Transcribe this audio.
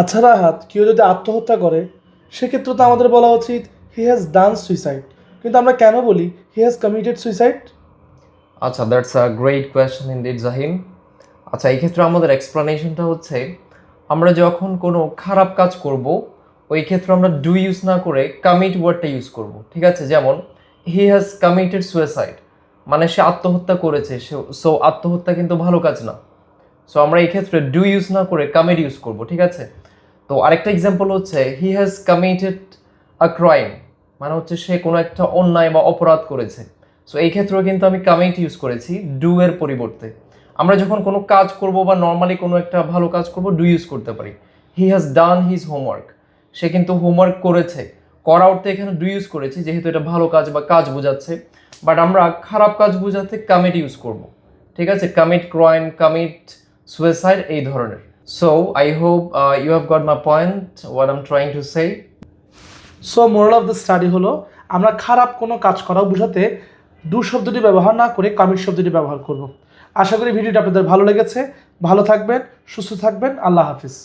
আচ্ছা রাহাত, কেউ যদি আত্মহত্যা করে, সেক্ষেত্রে তো আমাদের বলা উচিত হি হ্যাজ ডান সুইসাইড কিন্তু আমরা কেন বলি হি হ্যাজ কমিটেড সুইসাইড আচ্ছা that's a great question indeed Zahin আচ্ছা এই ক্ষেত্রে আমাদের এক্সপ্লানেশনটা হচ্ছে, আমরা যখন কোনো খারাপ কাজ করব, ওই ক্ষেত্রে আমরা ডু ইউজ না করে কামিট ওয়ার্ডটা ইউজ করব, ঠিক আছে? যেমন হি হ্যাজ কমিটেড সুয়েসাইড মানে সে আত্মহত্যা করেছে, সে সো আত্মহত্যা কিন্তু ভালো কাজ না। সো আমরা এই ক্ষেত্রে ডু ইউজ না করে কামিট ইউজ করব, ঠিক আছে? তো আরেকটা এক্সাম্পল হচ্ছে he has committed a crime মানে হচ্ছে সে কোনো একটা অন্যায় বা অপরাধ করেছে। সো এই ক্ষেত্রেও কিন্তু আমি কামিট ইউজ করেছি ডু এর পরিবর্তে। আমরা যখন কোনো কাজ করব বা নর্মালি কোনো একটা ভালো কাজ করব ডু ইউজ করতে পারি। He has done his homework সে কিন্তু হোমওয়ার্ক করেছে। করা অর্থে এখানে ডু ইউজ করেছি, যেহেতু এটা ভালো কাজ বা কাজ বোঝাচ্ছে। বাট আমরা খারাপ কাজ বোঝাতে কামিট ইউজ করব। ঠিক আছে? কামিট ক্রাইম কামিট সুয়েসাইড এই ধরনের। So I hope you have got my point what I'm trying to say so moral of the study হলো, আমরা খারাপ কোনো কাজ করা বোঝাতে ডু শব্দটি ব্যবহার না করে কামিট শব্দটি ব্যবহার করব। আশা করি ভিডিওটা আপনাদের ভালো লেগেছে। ভালো থাকবেন, সুস্থ থাকবেন। আল্লাহ হাফিজ।